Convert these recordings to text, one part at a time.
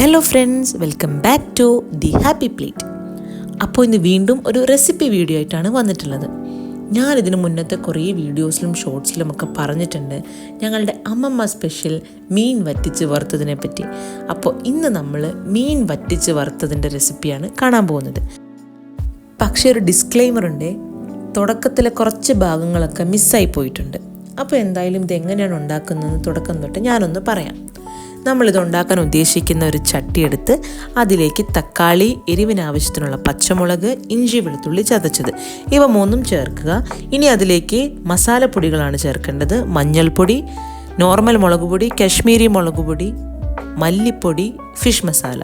Hello friends welcome back to the happy plate അപ്പോൾ ഇന്ന് വീണ്ടും ഒരു റെസിപ്പി വീഡിയോ ആയിട്ടാണ് വന്നിട്ടുള്ളത്. ഞാൻ ഇതിന് മുന്നത്തെ കുറേ വീഡിയോസിലും ഷോർട്സിലും ഒക്കെ പറഞ്ഞിട്ടുണ്ട്. ഞങ്ങളുടെ അമ്മമ്മ സ്പെഷ്യൽ മീൻ വറ്റിച്ച് വറുത്തതിനെ പറ്റി. അപ്പോൾ ഇന്ന് നമ്മൾ മീൻ വറ്റിച്ച് വറുത്തതിന്റെ റെസിപ്പിയാണ് കാണാൻ പോകുന്നത്. പക്ഷേ ഒരു ഡിസ്ക്ലെയിമർ ഉണ്ട്. തുടക്കത്തിലെ കുറച്ച് ഭാഗങ്ങളൊക്കെ മിസ്സായി പോയിട്ടുണ്ട്. അപ്പോൾ എന്തായാലും ഇത് എങ്ങനെയാണ് ഉണ്ടാക്കുന്നതെന്ന് തുടക്കം തൊട്ട് ഞാനൊന്ന് പറയാം. നമ്മളിത് ഉണ്ടാക്കാൻ ഉദ്ദേശിക്കുന്ന ഒരു ചട്ടി എടുത്ത് അതിലേക്ക് തക്കാളി എരിവിനാവശ്യത്തിനുള്ള പച്ചമുളക് ഇഞ്ചി വെളുത്തുള്ളി ചതച്ചത്. ഇവ മൂന്നും ചേർക്കുക. ഇനി അതിലേക്ക് മസാലപ്പൊടികളാണ് ചേർക്കേണ്ടത്. മഞ്ഞൾപ്പൊടി നോർമൽ മുളക് പൊടി കശ്മീരി മുളക് പൊടി മല്ലിപ്പൊടി ഫിഷ് മസാല.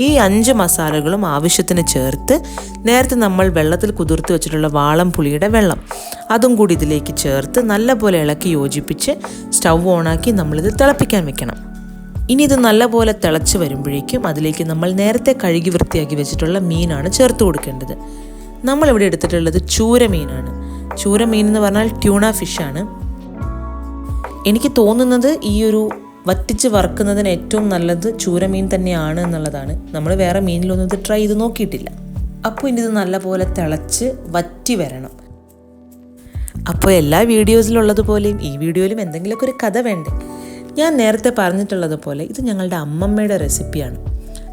ഈ അഞ്ച് മസാലകളും ആവശ്യത്തിന് ചേർത്ത് നേരത്തെ നമ്മൾ വെള്ളത്തിൽ കുതിർത്ത് വെച്ചിട്ടുള്ള വാളം പുളിയുടെ വെള്ളം. അതും കൂടി ഇതിലേക്ക് ചേർത്ത് നല്ലപോലെ ഇളക്കി യോജിപ്പിച്ച് സ്റ്റൗ ഓണാക്കി നമ്മളിത് തിളപ്പിക്കാൻ വെക്കണം. ഇനി ഇത് നല്ലപോലെ തിളച്ച് വരുമ്പോഴേക്കും അതിലേക്ക് നമ്മൾ നേരത്തെ കഴുകി വൃത്തിയാക്കി വെച്ചിട്ടുള്ള മീനാണ് ചേർത്ത് കൊടുക്കേണ്ടത്. നമ്മളിവിടെ എടുത്തിട്ടുള്ളത് ചൂര മീനാണ്. ചൂര മീൻ എന്ന് പറഞ്ഞാൽ ട്യൂണ ഫിഷാണ് എനിക്ക് തോന്നുന്നത് ഈ ഒരു വറ്റിച്ച് വറുക്കുന്നതിന് ഏറ്റവും നല്ലത് ചൂരമീൻ തന്നെയാണ് എന്നുള്ളതാണ്. നമ്മൾ വേറെ മീനിലൊന്നും ഇത് ട്രൈ ചെയ്ത് നോക്കിയിട്ടില്ല. അപ്പോൾ ഇനി ഇത് നല്ലപോലെ തിളച്ച് വറ്റി വരണം. അപ്പോൾ എല്ലാ വീഡിയോസിലുള്ളതുപോലെയും ഈ വീഡിയോയിലും എന്തെങ്കിലുമൊക്കെ ഒരു കഥ വേണ്ടേ? ഞാൻ നേരത്തെ പറഞ്ഞിട്ടുള്ളതുപോലെ ഇത് ഞങ്ങളുടെ അമ്മമ്മയുടെ റെസിപ്പിയാണ്.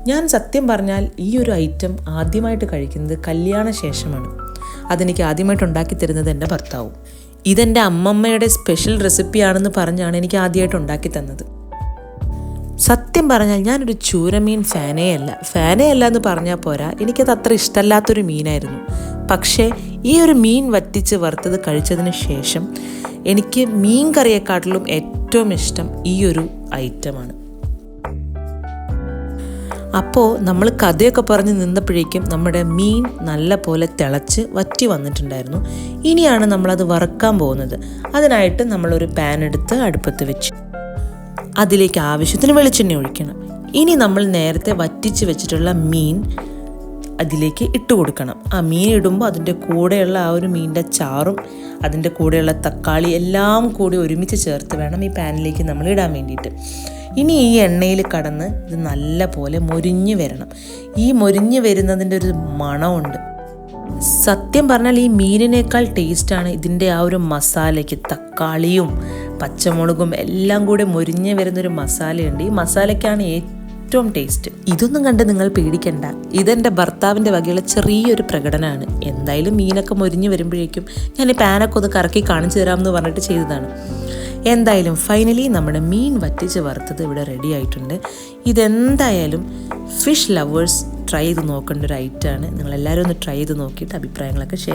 ഞാൻ സത്യം പറഞ്ഞാൽ ഈ ഒരു ഐറ്റം ആദ്യമായിട്ട് കഴിക്കുന്നത് കല്യാണ ശേഷമാണ്. അതെനിക്ക് ആദ്യമായിട്ട് ഉണ്ടാക്കി തരുന്നത് എന്റെ ഭർത്താവും. ഇതെന്റെ അമ്മമ്മയുടെ സ്പെഷ്യൽ റെസിപ്പിയാണെന്ന് പറഞ്ഞാണ് എനിക്ക് ആദ്യമായിട്ട് ഉണ്ടാക്കി തന്നത്. സത്യം പറഞ്ഞാൽ ഞാനൊരു ചൂരമീൻ ഫാനേ അല്ല ഫാനേ അല്ല എന്ന് പറഞ്ഞാൽ പോരാ എനിക്കത് അത്ര ഇഷ്ടമല്ലാത്തൊരു മീനായിരുന്നു. പക്ഷേ ഈ ഒരു മീൻ വറ്റിച്ച് വറുത്തത് കഴിച്ചതിന് ശേഷം എനിക്ക് മീൻ കറിയെക്കാട്ടിലും ഇഷ്ടം ഈ ഒരു ഐറ്റമാണ്. അപ്പോൾ നമ്മൾ കഥയൊക്കെ പറഞ്ഞ് നിന്നപ്പോഴേക്കും നമ്മുടെ മീൻ നല്ല പോലെ തിളച്ച് വറ്റി വന്നിട്ടുണ്ടായിരുന്നു. ഇനിയാണ് നമ്മളത് വറുക്കാൻ പോകുന്നത്. അതിനായിട്ട് നമ്മളൊരു പാൻ എടുത്ത് അടുപ്പത്ത് വെച്ച്. അതിലേക്ക് ആവശ്യത്തിന് വെളിച്ചെണ്ണ ഒഴിക്കണം. ഇനി നമ്മൾ നേരത്തെ വറ്റിച്ച് വെച്ചിട്ടുള്ള മീൻ അതിലേക്ക് ഇട്ട് കൊടുക്കണം. ആ മീൻ ഇടുമ്പോൾ അതിന്റെ കൂടെയുള്ള ആ ഒരു മീനിന്റെ ചാറും അതിന്റെ കൂടെയുള്ള തക്കാളി എല്ലാം കൂടി ഒരുമിച്ച് ചേർത്ത് വേണം ഈ പാനിലേക്ക് നമ്മൾ ഇടാൻ വേണ്ടിയിട്ട്. ഇനി ഈ എണ്ണയിൽ കടന്ന് ഇത് നല്ല പോലെ മൊരിഞ്ഞ് വരണം. ഈ മൊരിഞ്ഞ് വരുന്നതിന്റെ ഒരു മണമുണ്ട്. സത്യം പറഞ്ഞാൽ ഈ മീനിനേക്കാൾ ടേസ്റ്റാണ് ഇതിന്റെ ആ ഒരു മസാലയ്ക്ക് തക്കാളിയും പച്ചമുളകും എല്ലാം കൂടെ മൊരിഞ്ഞ് വരുന്നൊരു മസാലയുണ്ട്. ഈ മസാലയ്ക്കാണ് ഏറ്റവും ടേസ്റ്റ് ഇതൊന്നും കണ്ട് നിങ്ങൾ പേടിക്കണ്ട. ഇതെന്റെ ഭർത്താവിന്റെ വകയുള്ള ചെറിയൊരു പ്രകടനമാണ്. എന്തായാലും മീനൊക്കെ മൊരിഞ്ഞ് വരുമ്പോഴേക്കും ഞാൻ ഈ പാനൊക്കെ ഒന്ന് കറക്കി കാണിച്ചു തരാമെന്ന് പറഞ്ഞിട്ട് ചെയ്തതാണ്. എന്തായാലും ഫൈനലി നമ്മുടെ മീൻ വറ്റിച്ച് വറുത്തത് ഇവിടെ റെഡി ആയിട്ടുണ്ട്. ഇതെന്തായാലും ഫിഷ് ലവേഴ്സ് ട്രൈ ചെയ്ത് നോക്കേണ്ട ഒരു ഐറ്റമാണ് നിങ്ങളെല്ലാവരും ഒന്ന് ട്രൈ ചെയ്ത് നോക്കിയിട്ട് അഭിപ്രായങ്ങളൊക്കെ ഷെയർ